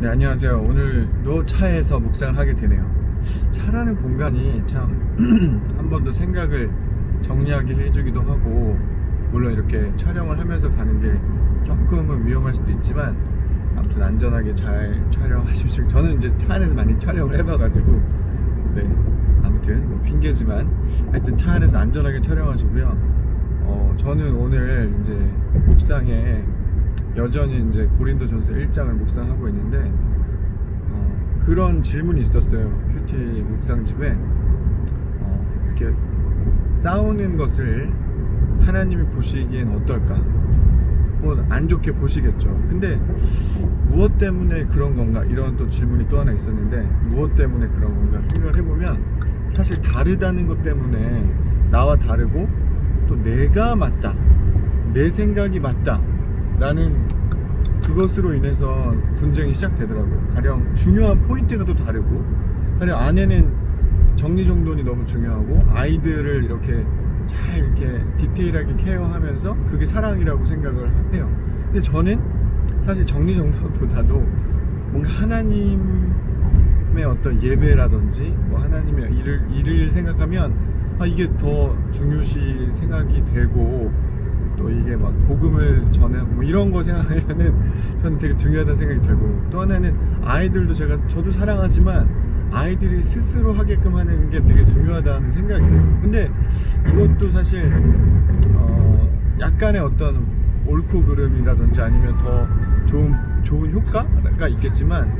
네 안녕하세요. 오늘도 차에서 묵상을 하게 되네요. 차라는 공간이 참 한 번 더 생각을 정리하게 해주기도 하고 물론 이렇게 촬영을 하면서 가는 게 조금은 위험할 수도 있지만 아무튼 안전하게 잘 촬영하십시오. 저는 이제 차 안에서 많이 촬영을 해봐가지고 네 아무튼 뭐 핑계지만 하여튼 차 안에서 안전하게 촬영하시고요. 어 저는 오늘 이제 묵상에 여전히 이제 고린도 전서 1장을 묵상하고 있는데 어, 그런 질문이 있었어요 큐티 묵상집에. 어, 이렇게 싸우는 것을 하나님이 보시기엔 어떨까? 뭐 안 좋게 보시겠죠. 근데 무엇 때문에 그런 건가? 이런 또 질문이 또 하나 있었는데 무엇 때문에 그런 건가 생각을 해보면 사실 다르다는 것 때문에 나와 다르고 또 내가 맞다 내 생각이 맞다 라는 그것으로 인해서 분쟁이 시작되더라고요. 가령 중요한 포인트가 또 다르고, 가령 아내는 정리정돈이 너무 중요하고, 아이들을 이렇게 잘 이렇게 디테일하게 케어하면서 그게 사랑이라고 생각을 해요. 근데 저는 사실 정리정돈보다도 뭔가 하나님의 어떤 예배라든지, 뭐 하나님의 일을, 일을 생각하면, 아, 이게 더 중요시 생각이 되고, 또 이게 막 복음을 전하고 뭐 이런 거 생각하면은 저는 되게 중요하다는 생각이 들고 또 하나는 아이들도 제가 저도 사랑하지만 아이들이 스스로 하게끔 하는 게 되게 중요하다는 생각이 들어요. 근데 이것도 사실 어 약간의 어떤 옳고 그름이라든지 아니면 더 좋은 좋은 효과가 있겠지만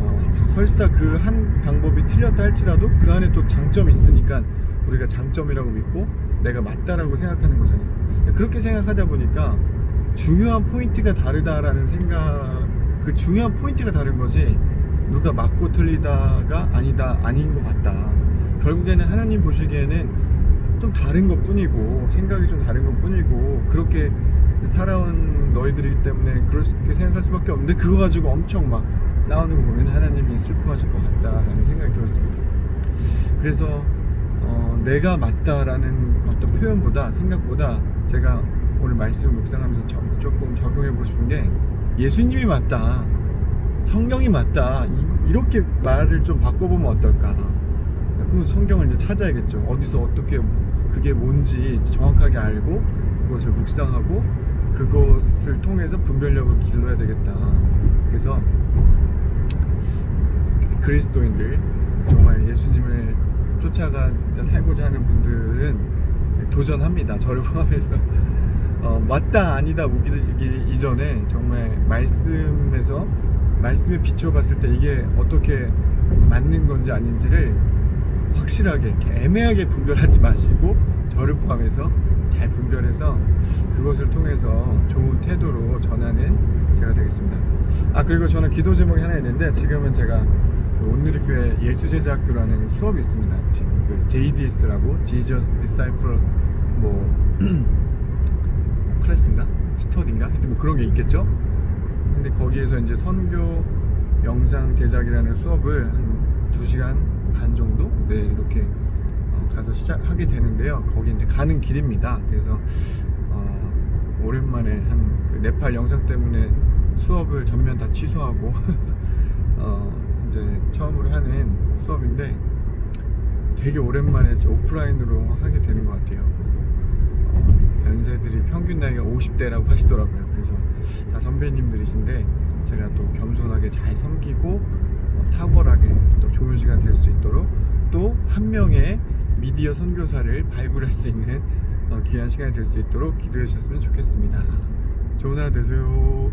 어 설사 그 한 방법이 틀렸다 할지라도 그 안에 또 장점이 있으니까 우리가 장점이라고 믿고 내가 맞다라고 생각하는 거잖아요. 그렇게 생각하다 보니까 중요한 포인트가 다르다라는 생각, 그 중요한 포인트가 다른 거지 누가 맞고 틀리다가 아니다 아닌 것 같다. 결국에는 하나님 보시기에는 좀 다른 것 뿐이고 생각이 좀 다른 것 뿐이고 그렇게 살아온 너희들이기 때문에 그렇게 생각할 수밖에 없는데 그거 가지고 엄청 막 싸우는 거 보면 하나님이 슬퍼하실 것 같다라는 생각이 들었습니다. 그래서 어, 내가 맞다라는 어떤 표현보다 생각보다 제가 오늘 말씀을 묵상하면서 저- 조금 적용해 보고 싶은 게 예수님이 맞다 성경이 맞다 이, 렇게 말을 좀 바꿔보면 어떨까? 그럼 성경을 이제 찾아야겠죠. 어디서 어떻게 그게 뭔지 정확하게 알고 그것을 묵상하고 그것을 통해서 분별력을 길러야 되겠다. 그래서 그리스도인들 정말 예수님을 쫓아가 진짜 살고자 하는 분들은 도전합니다. 저를 포함해서 어, 맞다 아니다 우기기 이전에 정말 말씀에서 말씀에 비춰봤을 때 이게 어떻게 맞는 건지 아닌지를 확실하게 애매하게 분별하지 마시고 저를 포함해서 잘 분별해서 그것을 통해서 좋은 태도로 전하는 제가 되겠습니다. 아 그리고 저는 기도 제목이 하나 있는데 지금은 제가 그 온누리교회 예수제자학교라는 수업이 있습니다. 그 JDS라고 Jesus Disciple 뭐 클래스인가 스터디인가 하여튼 뭐 그런 게 있겠죠. 근데 거기에서 이제 선교 영상 제작이라는 수업을 한 2시간 반 정도 네 이렇게 어, 가서 시작하게 되는데요. 거기 이제 가는 길입니다. 그래서 어, 오랜만에 한 그 네팔 영상 때문에 수업을 전면 다 취소하고 어, 이제 처음으로 하는 수업인데 되게 오랜만에 오프라인으로 하게 되는 것 같아요. 어, 연세들이 평균 나이가 50대라고 하시더라고요. 그래서 다 선배님들이신데 제가 또 겸손하게 잘 섬기고 어, 탁월하게 또 좋은 시간 될 수 있도록 또 한 명의 미디어 선교사를 발굴할 수 있는 어, 귀한 시간이 될 수 있도록 기도해 주셨으면 좋겠습니다. 좋은 하루 되세요.